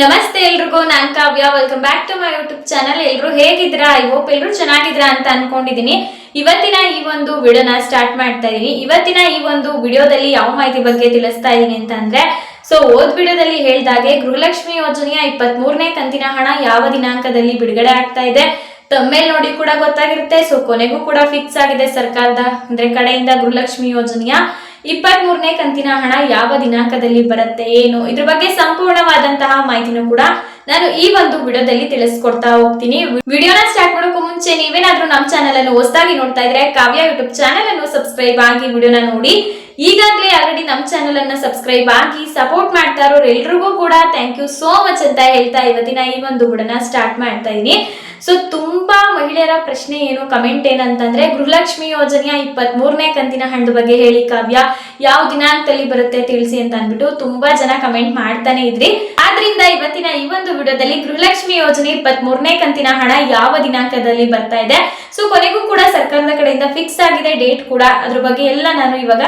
ನಮಸ್ತೆ ಎಲ್ರಿಗೂ, ನಾನ್ Kavya. Welcome back to my YouTube channel ಎಲ್ರು ಹೇಗಿದ್ರಾ ಐ ಹೋಪ್ ಎಲ್ರು ಚೆನ್ನಾಗಿದ್ರಾ ಅಂತ ಅನ್ಕೊಂಡಿದೀನಿ. ಇವತ್ತಿನ ಈ ಒಂದು ವಿಡಿಯೋನ ಸ್ಟಾರ್ಟ್ ಮಾಡ್ತಾ ಇದೀನಿ. ಇವತ್ತಿನ ಈ ಒಂದು ವಿಡಿಯೋದಲ್ಲಿ ಯಾವ ಮಾಹಿತಿ ಬಗ್ಗೆ ತಿಳಿಸ್ತಾ ಇದೀನಿ ಅಂತ ಅಂದ್ರೆ ಸೊ ಓದ್ ವಿಡಿಯೋದಲ್ಲಿ ಹೇಳ್ದಾಗೆ ಗೃಹಲಕ್ಷ್ಮಿ ಯೋಜನೆಯ ಇಪ್ಪತ್ತ್ ಮೂರನೇ ಕಂತಿನ ಹಣ ಯಾವ ದಿನಾಂಕದಲ್ಲಿ ಬಿಡುಗಡೆ ಆಗ್ತಾ ಇದೆ? ತಮ್ಮೇಲ್ ನೋಡಿ ಕೂಡ ಗೊತ್ತಾಗಿರುತ್ತೆ. ಸೊ ಕೊನೆಗೂ ಕೂಡ ಫಿಕ್ಸ್ ಆಗಿದೆ ಸರ್ಕಾರದ, ಅಂದ್ರೆ ಕಡೆಯಿಂದ ಗೃಹಲಕ್ಷ್ಮಿ ಯೋಜನೆಯ ಇಪ್ಪತ್ತ್ ಮೂರನೇ ಕಂತಿನ ಹಣ ಯಾವ ದಿನಾಂಕದಲ್ಲಿ ಬರುತ್ತೆ, ಏನು? ಇದ್ರ ಬಗ್ಗೆ ಸಂಪೂರ್ಣವಾದಂತಹ ಮಾಹಿತಿನೂ ಕೂಡ ನಾನು ಈ ಒಂದು ವಿಡಿಯೋದಲ್ಲಿ ತಿಳಿಸ್ಕೊಡ್ತಾ ಹೋಗ್ತೀನಿ. ವಿಡಿಯೋನ ಸ್ಟಾರ್ಟ್ ಮಾಡೋಕ್ಕೂ ಮುಂಚೆ ನೀವೇನಾದ್ರೂ ನಮ್ಮ ಚಾನಲ್ ಅನ್ನು ಹೊಸದಾಗಿ ನೋಡ್ತಾ ಇದ್ರೆ ಕಾವ್ಯ ಯೂಟ್ಯೂಬ್ ಚಾನಲ್ ಅನ್ನು ಸಬ್ಸ್ಕ್ರೈಬ್ ಆಗಿ ವಿಡಿಯೋನ ನೋಡಿ. ಈಗಾಗಲೇ ಆಲ್ರೆಡಿ ನಮ್ಮ ಚಾನಲ್ ಅನ್ನ ಸಬ್ಸ್ಕ್ರೈಬ್ ಆಗಿ ಸಪೋರ್ಟ್ ಮಾಡ್ತಾ ಇರೋರು ಎಲ್ರಿಗೂ ಕೂಡ ಥ್ಯಾಂಕ್ ಯು ಸೋ ಮಚ್ ಅಂತ ಹೇಳ್ತಾ ಇವತ್ತಿನ ಈ ಒಂದು ವಿಡನ ಸ್ಟಾರ್ಟ್ ಮಾಡ್ತಾ ಇದ್ದೀನಿ ಸೊ ತುಂಬಾ ಪ್ರಶ್ನೆ ಏನು ಕಮೆಂಟ್ ಏನಂತಂದ್ರೆ ಗೃಹಲಕ್ಷ್ಮಿ ಯೋಜನೆಯ ಇಪ್ಪತ್ತ್ ಮೂರನೇ ಕಂತಿನ ಹಣದ ಬಗ್ಗೆ ಹೇಳಿ ಕಾವ್ಯ. ಯಾವ ದಿನಾಂಕದಲ್ಲಿ ಬರುತ್ತೆ ತಿಳಿಸಿ ಅಂತ ಅಂದ್ಬಿಟ್ಟು ತುಂಬಾ ಜನ ಕಮೆಂಟ್ ಮಾಡ್ತಾನೆ ಇದ್ರಿ. ಆದ್ರಿಂದ ಇವತ್ತಿನ ಈ ಒಂದು ವಿಡಿಯೋದಲ್ಲಿ ಗೃಹಲಕ್ಷ್ಮಿ ಯೋಜನೆ ಇಪ್ಪತ್ತ್ ಮೂರನೇ ಕಂತಿನ ಹಣ ಯಾವ ದಿನಾಂಕದಲ್ಲಿ ಬರ್ತಾ ಇದೆ. ಸೊ ಕೊನೆಗೂ ಕೂಡ ಸರ್ಕಾರದ ಕಡೆಯಿಂದ ಫಿಕ್ಸ್ ಆಗಿದೆ ಡೇಟ್ ಕೂಡ. ಅದ್ರ ಬಗ್ಗೆ ಎಲ್ಲ ನಾನು ಇವಾಗ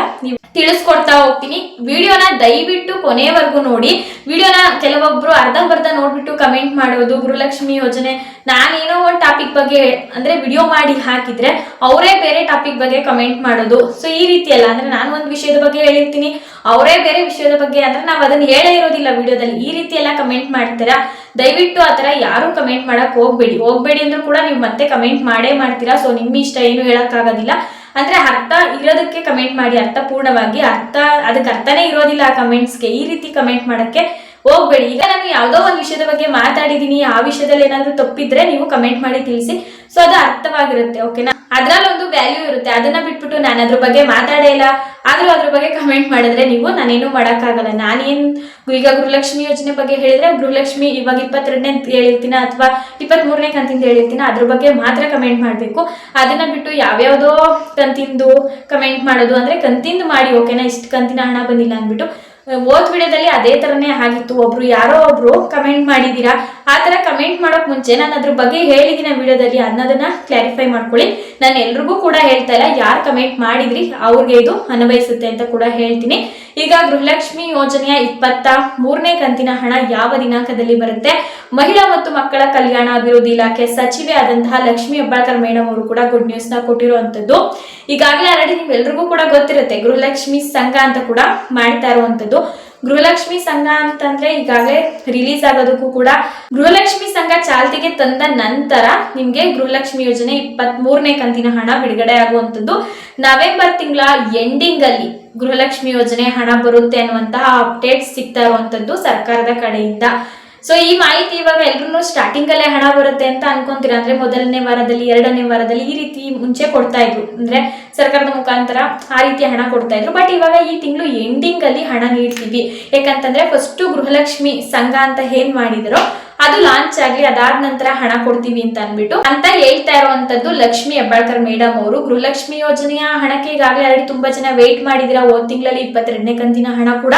ತಿಳಿಸ್ಕೊಡ್ತಾ ಹೋಗ್ತೀನಿ. ವಿಡಿಯೋನ ದಯವಿಟ್ಟು ಕೊನೆವರೆಗೂ ನೋಡಿ. ವಿಡಿಯೋನ ಕೆಲವೊಬ್ರು ಅರ್ಧಂಬರ್ಧ ನೋಡ್ಬಿಟ್ಟು ಕಮೆಂಟ್ ಮಾಡೋದು ಗುರುಲಕ್ಷ್ಮಿ ಯೋಜನೆ, ನಾನೇನೋ ಒಂದು ಟಾಪಿಕ್ ಬಗ್ಗೆ ಅಂದ್ರೆ ವಿಡಿಯೋ ಮಾಡಿ ಹಾಕಿದ್ರೆ ಅವರೇ ಬೇರೆ ಟಾಪಿಕ್ ಬಗ್ಗೆ ಕಮೆಂಟ್ ಮಾಡೋದು. ಸೊ ಈ ರೀತಿ ಅಲ್ಲ ಅಂದ್ರೆ ನಾನು ಒಂದು ವಿಷಯದ ಬಗ್ಗೆ ಹೇಳಿರ್ತೀನಿ. ಅವರೇ ಬೇರೆ ವಿಷಯದ ಬಗ್ಗೆ ಅಂದ್ರೆ ನಾವು ಅದನ್ನ ಹೇಳೇ ಇರೋದಿಲ್ಲ ವಿಡಿಯೋದಲ್ಲಿ. ಈ ರೀತಿ ಎಲ್ಲ ಕಮೆಂಟ್ ಮಾಡ್ತೀರಾ? ದಯವಿಟ್ಟು ಆ ಥರ ಯಾರು ಕಮೆಂಟ್ ಮಾಡಕ್ ಹೋಗ್ಬೇಡಿ. ಹೋಗ್ಬೇಡಿ ಅಂದ್ರೂ ಕೂಡ ನೀವು ಮತ್ತೆ ಕಮೆಂಟ್ ಮಾಡೇ ಮಾಡ್ತೀರಾ. ಸೊ ನಿಮ್ಮ ಇಷ್ಟ ಏನು ಹೇಳಕ್ಕಾಗೋದಿಲ್ಲ. ಅಂದ್ರೆ ಅರ್ಥ ಇರೋದಕ್ಕೆ ಕಮೆಂಟ್ ಮಾಡಿ ಅರ್ಥಪೂರ್ಣವಾಗಿ ಅರ್ಥ, ಅದಕ್ಕೆ ಅರ್ಥನೇ ಇರೋದಿಲ್ಲ ಆ ಕಮೆಂಟ್ಸ್ಗೆ ಈ ರೀತಿ ಕಮೆಂಟ್ ಮಾಡಕ್ಕೆ ಹೋಗ್ಬೇಡಿ. ಈಗ ನಾನು ಯಾವುದೋ ಒಂದು ವಿಷಯದ ಬಗ್ಗೆ ಮಾತಾಡಿದೀನಿ, ಆ ವಿಷಯದಲ್ಲಿ ಏನಾದ್ರು ತಪ್ಪಿದ್ರೆ ನೀವು ಕಮೆಂಟ್ ಮಾಡಿ ತಿಳಿಸಿ. ಸೊ ಅದು ಅರ್ಥವಾಗಿರುತ್ತೆ ಓಕೆನಾ ಅದ್ರಲ್ಲಿ ಒಂದು ವ್ಯಾಲ್ಯೂ ಇರುತ್ತೆ. ಅದನ್ನ ಬಿಟ್ಬಿಟ್ಟು ನಾನು ಅದ್ರ ಬಗ್ಗೆ ಮಾತಾಡೇ ಇಲ್ಲ. ಆದ್ರೂ ಅದ್ರ ಬಗ್ಗೆ ಕಮೆಂಟ್ ಮಾಡಿದ್ರೆ ನೀವು ನಾನೇನು ಮಾಡೋಕ್ಕಾಗಲ್ಲ. ನಾನೇನ್ ಈಗ ಗೃಹಲಕ್ಷ್ಮಿ ಯೋಜನೆ ಬಗ್ಗೆ ಹೇಳಿದ್ರೆ ಗೃಹಲಕ್ಷ್ಮಿ ಇವಾಗ ಇಪ್ಪತ್ತೆರಡನೇ ಹೇಳಿರ್ತೀನ ಅಥವಾ ಇಪ್ಪತ್ತ್ ಮೂರನೇ ಕಂತಿಂದ ಹೇಳಿರ್ತೀನ, ಅದ್ರ ಬಗ್ಗೆ ಮಾತ್ರ ಕಮೆಂಟ್ ಮಾಡಬೇಕು. ಅದನ್ನ ಬಿಟ್ಟು ಯಾವ್ಯಾವುದೋ ಕಂತಿಂದು ಕಮೆಂಟ್ ಮಾಡೋದು. ಅಂದ್ರೆ ಕಂತಿಂದು ಮಾಡಿ ಓಕೆನಾ ಇಷ್ಟು ಕಂತಿನ ಹಣ ಬಂದಿಲ್ಲ ಅಂದ್ಬಿಟ್ಟು ಓದ್ ವಿಡಿಯೋದಲ್ಲಿ ಅದೇ ತರನೇ ಆಗಿತ್ತು. ಒಬ್ರು ಯಾರೋ ಒಬ್ರು ಕಮೆಂಟ್ ಮಾಡಿದೀರಾ? ಆ ತರ ಕಮೆಂಟ್ ಮಾಡೋಕ್ ಮುಂಚೆ ನಾನು ಅದ್ರ ಬಗ್ಗೆ ಹೇಳಿದಿನ ವಿಡಿಯೋದಲ್ಲಿ ಅನ್ನೋದನ್ನ ಕ್ಲಾರಿಫೈ ಮಾಡ್ಕೊಳ್ಳಿ. ನಾನು ಎಲ್ರಿಗೂ ಕೂಡ ಹೇಳ್ತಾ ಇಲ್ಲ, ಯಾರು ಕಮೆಂಟ್ ಮಾಡಿದ್ರಿ ಅವ್ರಿಗೆ ಇದು ಅನ್ವಯಿಸುತ್ತೆ ಅಂತ ಕೂಡ ಹೇಳ್ತೀನಿ. ಈಗ ಗೃಹಲಕ್ಷ್ಮಿ ಯೋಜನೆಯ ಇಪ್ಪತ್ತ ಮೂರನೇ ಕಂತಿನ ಹಣ ಯಾವ ದಿನಾಂಕದಲ್ಲಿ ಬರುತ್ತೆ? ಮಹಿಳಾ ಮತ್ತು ಮಕ್ಕಳ ಕಲ್ಯಾಣ ಅಭಿವೃದ್ಧಿ ಇಲಾಖೆ ಸಚಿವೆ ಆದಂತಹ ಲಕ್ಷ್ಮಿ ಹೆಬ್ಬಾಳ್ಕರ್ ಮೇಡಮ್ ಅವರು ಕೂಡ ಗುಡ್ ನ್ಯೂಸ್ನ ಕೊಟ್ಟಿರುವಂತದ್ದು. ಈಗಾಗಲೇ ಆಲ್ರೆಡಿ ನಿಮ್ಗೆಲ್ರಿಗೂ ಕೂಡ ಗೊತ್ತಿರುತ್ತೆ, ಗೃಹಲಕ್ಷ್ಮಿ ಸಂಘ ಅಂತ ಕೂಡ ಮಾಡ್ತಾ ಇರುವಂತದ್ದು. ಗೃಹಲಕ್ಷ್ಮಿ ಸಂಘ ಅಂತಂದ್ರೆ ಈಗಾಗಲೇ ರಿಲೀಸ್ ಆಗೋದಕ್ಕೂ ಕೂಡ ಗೃಹಲಕ್ಷ್ಮಿ ಸಂಘ ಚಾಲ್ತಿಗೆ ತಂದ ನಂತರ ನಿಮ್ಗೆ ಗೃಹಲಕ್ಷ್ಮಿ ಯೋಜನೆ ಇಪ್ಪತ್ತ್ ಮೂರನೇ ಕಂತಿನ ಹಣ ಬಿಡುಗಡೆ ಆಗುವಂತದ್ದು ನವೆಂಬರ್ ತಿಂಗಳ ಎಂಡಿಂಗ್ ಅಲ್ಲಿ ಗೃಹಲಕ್ಷ್ಮಿ ಯೋಜನೆ ಹಣ ಬರುತ್ತೆ ಅನ್ನುವಂತಹ ಅಪ್ಡೇಟ್ ಸಿಗ್ತಾ ಇರುವಂತದ್ದು ಸರ್ಕಾರದ ಕಡೆಯಿಂದ. ಸೊ ಈ ಮಾಹಿತಿ ಇವಾಗ ಎಲ್ರು ಸ್ಟಾರ್ಟಿಂಗ್ ಅಲ್ಲೇ ಹಣ ಬರುತ್ತೆ ಅಂತ ಅನ್ಕೊಂತೀರ? ಅಂದ್ರೆ ಮೊದಲನೇ ವಾರದಲ್ಲಿ, ಎರಡನೇ ವಾರದಲ್ಲಿ ಈ ರೀತಿ ಮುಂಚೆ ಕೊಡ್ತಾ ಇದ್ರು. ಅಂದ್ರೆ ಸರ್ಕಾರದ ಮುಖಾಂತರ ಆ ರೀತಿ ಹಣ ಕೊಡ್ತಾ ಇದ್ರು. ಬಟ್ ಇವಾಗ ಈ ತಿಂಗಳು ಎಂಡಿಂಗ್ ಅಲ್ಲಿ ಹಣ ನೀಡ್ತೀವಿ. ಯಾಕಂತಂದ್ರೆ ಫಸ್ಟ್ ಗೃಹಲಕ್ಷ್ಮಿ ಸಂಘ ಅಂತ ಏನ್ ಮಾಡಿದ್ರು, ಅದು ಲಾಂಚ್ ಆಗ್ಲಿ, ಅದಾದ ನಂತರ ಹಣ ಕೊಡ್ತೀವಿ ಅಂತ ಅನ್ಬಿಟ್ಟು ಅಂತ ಹೇಳ್ತಾ ಇರುವಂತದ್ದು ಲಕ್ಷ್ಮಿ ಹೆಬ್ಬಾಳ್ಕರ್ ಮೇಡಮ್ ಅವರು. ಗೃಹಲಕ್ಷ್ಮಿ ಯೋಜನೆಯ ಹಣಕ್ಕೆ ಈಗಾಗಲೇ ತುಂಬಾ ಜನ ವೇಟ್ ಮಾಡಿದಿರ. ಹೋದ್ ತಿಂಗಳಲ್ಲಿ ಇಪ್ಪತ್ತೆರಡನೇ ಕಂತಿನ ಹಣ ಕೂಡ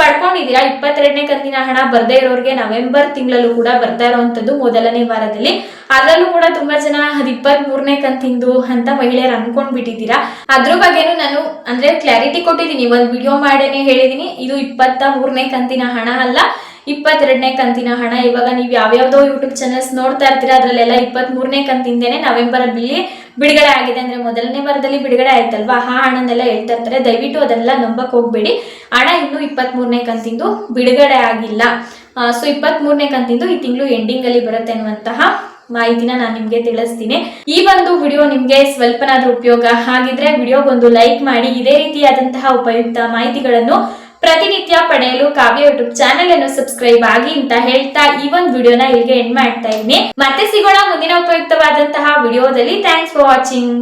ಪಡ್ಕೊಂಡಿದ್ದೀರಾ? ಇಪ್ಪತ್ತೆರಡನೇ ಕಂತಿನ ಹಣ ಬರ್ದೇ ಇರೋರಿಗೆ ನವೆಂಬರ್ ತಿಂಗಳಲ್ಲೂ ಕೂಡ ಬರ್ತಾ ಇರುವಂತದ್ದು ಮೊದಲನೇ ವಾರದಲ್ಲಿ. ಅದರಲ್ಲೂ ಕೂಡ ತುಂಬಾ ಜನ ಅದ್ ಇಪ್ಪತ್ತ್ ಮೂರನೇ ಕಂತಿಂದು ಅಂತ ಮಹಿಳೆಯರು ಅನ್ಕೊಂಡ್ ಬಿಟ್ಟಿದ್ದೀರಾ ಅದ್ರ ಬಗ್ಗೆನು ನಾನು ಅಂದ್ರೆ ಕ್ಲಾರಿಟಿ ಕೊಟ್ಟಿದ್ದೀನಿ. ಒಂದ್ ವಿಡಿಯೋ ಮಾಡೇನೆ ಹೇಳಿದೀನಿ. ಇದು ಇಪ್ಪತ್ತ ಮೂರನೇ ಕಂತಿನ ಹಣ ಅಲ್ಲ. ಇಪ್ಪತ್ತೆರಡನೇ ಕಂತಿನ ಹಣ. ಇವಾಗ ನೀವು ಯಾವ್ಯಾವ್ದೋ ಯೂಟ್ಯೂಬ್ ಚಾನಲ್ಸ್ ನೋಡ್ತಾ ಇರ್ತೀರ, ಅದ್ರಲ್ಲೆಲ್ಲ ಇಪ್ಪತ್ತ್ ಮೂರನೇ ಕಂತಿಂದೇನೆ ನವೆಂಬರ್ ಅಲ್ಲಿ ಬಿಡುಗಡೆ ಆಗಿದೆ ಅಂದ್ರೆ ಮೊದಲನೇ ವಾರದಲ್ಲಿ ಬಿಡುಗಡೆ ಆಯ್ತಲ್ವಾ? ಆ ಹಣನೆಲ್ಲ ಹೇಳ್ತಾ ಇರ್ತಾರೆ. ದಯವಿಟ್ಟು ಅದನ್ನೆಲ್ಲ ನಂಬಕ್ ಹೋಗ್ಬೇಡಿ. ಹಣ ಇನ್ನು ಇಪ್ಪತ್ತ್ ಮೂರನೇ ಕಂತಿಂದು ಬಿಡುಗಡೆ ಆಗಿಲ್ಲ. ಸೊ ಇಪ್ಪತ್ತ್ ಮೂರನೇ ಕಂತಿಂದು ಈ ತಿಂಗಳು ಎಂಡಿಂಗ್ ಅಲ್ಲಿ ಬರುತ್ತೆ ಅನ್ನುವಂತಹ ಮಾಹಿತಿನ ನಾನು ನಿಮ್ಗೆ ತಿಳಿಸ್ತೀನಿ. ಈ ಒಂದು ವಿಡಿಯೋ ನಿಮ್ಗೆ ಸ್ವಲ್ಪನಾದ್ರೂ ಉಪಯೋಗ ಹಾಗಿದ್ರೆ ವಿಡಿಯೋಗೊಂದು ಲೈಕ್ ಮಾಡಿ. ಇದೇ ರೀತಿಯಾದಂತಹ ಉಪಯುಕ್ತ ಮಾಹಿತಿಗಳನ್ನು ಪ್ರತಿನಿತ್ಯ ಪಡೆಯಲು ಕಾವ್ಯ ಯೂಟ್ಯೂಬ್ ಚಾನೆಲ್ ಅನ್ನು ಸಬ್ಸ್ಕ್ರೈಬ್ ಆಗಿ ಅಂತ ಹೇಳ್ತಾ ಈ ಒಂದು ವಿಡಿಯೋನ ಇಲ್ಲಿಗೆ ಎಂಡ್ ಮಾಡ್ತಾ ಇದ್ದೀನಿ. ಮತ್ತೆ ಸಿಗೋಣ ಮುಂದಿನ ಉಪಯುಕ್ತವಾದಂತಹ ವಿಡಿಯೋದಲ್ಲಿ. Thanks for watching